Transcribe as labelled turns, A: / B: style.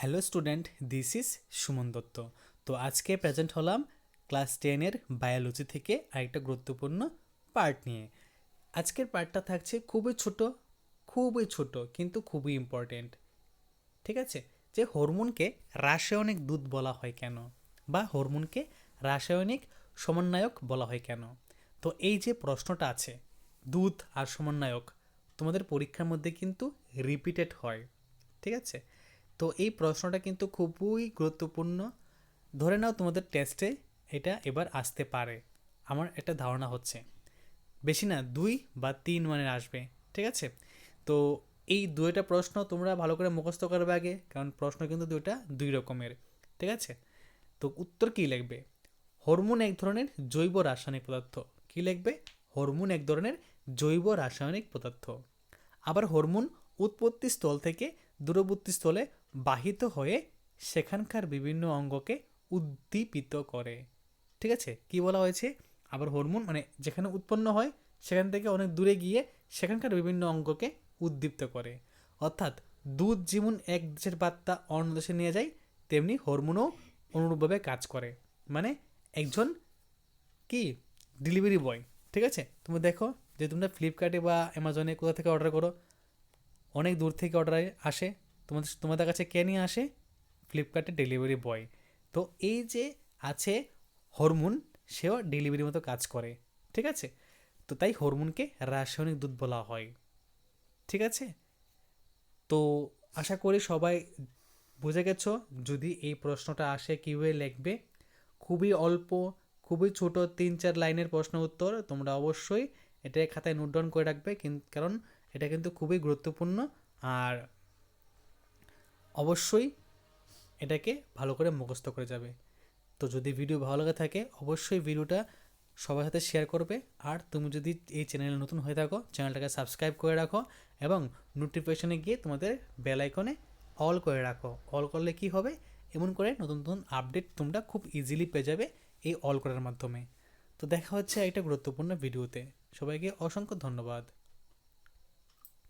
A: Hello student, this is Suman Dutta. তো আজকে present হলাম ক্লাস টেনের বায়োলজি থেকে আরেকটা গুরুত্বপূর্ণ পার্ট নিয়ে। আজকের পার্টটা থাকছে খুবই ছোট খুবই ছোট, কিন্তু খুবই ইম্পর্টেন্ট ঠিক আছে? যে হরমোনকে রাসায়নিক দুধ বলা হয় কেন? বা হরমোনকে রাসায়নিক সমন্বয়ক বলা হয় কেন? তো এই যে প্রশ্নটা আছে, দুধ আর সমন্বয়ক, তোমাদের পরীক্ষার মধ্যে কিন্তু রিপিটেড হয়। ঠিক আছে? তো এই প্রশ্নটা কিন্তু খুবই গুরুত্বপূর্ণ। ধরে নাও তোমাদের টেস্টে এটা এবার আসতে পারে। আমার একটা ধারণা হচ্ছে। বেশি না, দুই বা তিন মানে আসবে, ঠিক আছে? তো এই দুইটা প্রশ্ন তোমরা ভালো করে মুখস্থ করবে আগে, কারণ প্রশ্ন কিন্তু দুইটা দুই রকমের, ঠিক আছে? তো উত্তর কী লিখবে? হরমোন এক ধরনের জৈব রাসায়নিক পদার্থ। কী লিখবে? হরমোন এক ধরনের জৈব রাসায়নিক পদার্থ। আবার হরমোন উৎপত্তি স্থল থেকে দূরবর্তী স্থলে বাহিত হয়ে সেখানকার বিভিন্ন অঙ্গকে উদ্দীপিত করে। ঠিক আছে? কি বলা হয়েছে? আবার হরমোন মানে যেখানে উৎপন্ন হয়, সেখান থেকে অনেক দূরে গিয়ে সেখানকার বিভিন্ন অঙ্গকে উদ্দীপ্ত করে। অর্থাৎ দুধ যেমন এক দেশের বার্তা অন্য দেশে নিয়ে যায়, তেমনি হরমোনও অনুরূপভাবে কাজ করে। মানে একজন কি? Delivery boy. ঠিক আছে? তুমি দেখো যে তোমরা ফ্লিপকার্টে বা অ্যামাজনে কোথা থেকে অর্ডার করো অনেক দূর থেকে অর্ডার আসে। তোমাদের তোমাদের কাছে কে নিয়ে আসে? ফ্লিপকার্টের ডেলিভারি বয় তো এই যে আছে হরমোন সেও ডেলিভারির মতো কাজ করে। ঠিক আছে? তো তাই হরমোনকে রাসায়নিক দুধ বলা হয়। ঠিক আছে? তো আশা করি সবাই বুঝে গেছো। যদি এই প্রশ্নটা আসে কীভাবে লিখবে? খুবই অল্প, খুবই ছোট, তিন চার লাইনের প্রশ্ন উত্তর তোমরা অবশ্যই এটা খাতায় নোট ডাউন করে রাখবে। কারণ এটা কিন্তু খুবই গুরুত্বপূর্ণ আর অবশ্যই এটাকে ভালো করে মুখস্থ করে যাবে। তো যদি ভিডিও ভালো লাগে থাকে, অবশ্যই ভিডিওটা সবার সাথে শেয়ার করবে। আর তুমি যদি এই চ্যানেলে নতুন হয়ে থাকো চ্যানেলটাকে সাবস্ক্রাইব করে রাখো এবং নোটিফিকেশনে গিয়ে তোমাদের বেল আইকনে অল করে রাখো। অল করলে কি হবে? এমন করে নতুন নতুন আপডেট তোমরা খুব ইজিলি পেয়ে যাবে এই অল করার মাধ্যমে। তো দেখা হচ্ছে একটা গুরুত্বপূর্ণ ভিডিওতে সবাইকে অসংখ্য ধন্যবাদ।